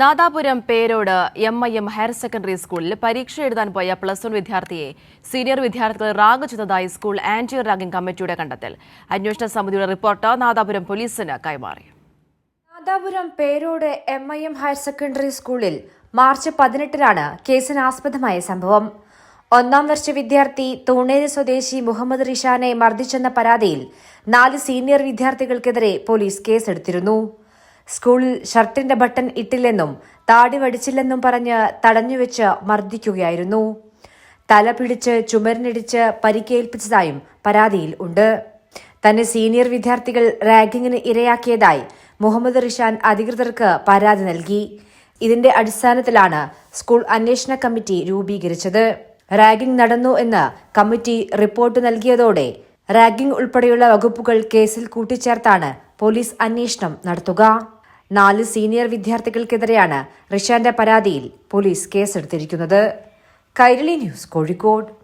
Nadapuram Perode M I M higher secondary സ്കൂളിൽ പരീക്ഷ എഴുതാൻ പോയ പ്ലസ് വൺ വിദ്യാർത്ഥിയെ സീനിയർ വിദ്യാർത്ഥികൾ റാഗ് ചെയ്തതായി സ്കൂൾ ആന്റി റാഗിംഗ് കമ്മിറ്റിയുടെ കണ്ടെത്തൽ. അന്വേഷണ സമിതിയുടെ റിപ്പോർട്ട് നാദാപുരം പോലീസിന് കൈമാറി. Nadapuram Perode M I M higher secondary സ്കൂളിൽ മാർച്ച് പതിനെട്ടിനാണ് കേസിനാസ്പദമായ സംഭവം. ഒന്നാം വർഷ വിദ്യാർത്ഥി തൂണേരി സ്വദേശി മുഹമ്മദ് റിഷാനെ മർദ്ദിച്ചെന്ന പരാതിയിൽ നാല് സീനിയർ വിദ്യാർത്ഥികൾക്കെതിരെ പോലീസ് കേസെടുത്തിരുന്നു. സ്കൂളിൽ ഷർട്ടിന്റെ ബട്ടൺ ഇട്ടില്ലെന്നും താടി വടിച്ചില്ലെന്നും പറഞ്ഞ് തടഞ്ഞുവെച്ച് മർദ്ദിക്കുകയായിരുന്നു. തല പിടിച്ച് ചുമരിനിടിച്ച് പരിക്കേൽപ്പിച്ചതായും പരാതിയിൽ ഉണ്ട്. തന്നെ സീനിയർ വിദ്യാർത്ഥികൾ റാഗിങ്ങിന് ഇരയാക്കിയതായി മുഹമ്മദ് റിഷാൻ അധികൃതർക്ക് പരാതി നൽകി. ഇതിന്റെ അടിസ്ഥാനത്തിലാണ് സ്കൂൾ അന്വേഷണ കമ്മിറ്റി രൂപീകരിച്ചത്. റാഗിംഗ് നടന്നു എന്ന് കമ്മിറ്റി റിപ്പോർട്ട് നൽകിയതോടെ റാഗിംഗ് ഉൾപ്പെടെയുള്ള വകുപ്പുകൾ കേസിൽ കൂട്ടിച്ചേർത്താണ് പോലീസ് അന്വേഷണം നടത്തുക. നാല് സീനിയർ വിദ്യാർത്ഥികൾക്കെതിരെയാണ് റിഷാന്റെ പരാതിയിൽ പോലീസ് കേസെടുത്തിരിക്കുന്നത്. കൈരളി ന്യൂസ് കോഴിക്കോട്.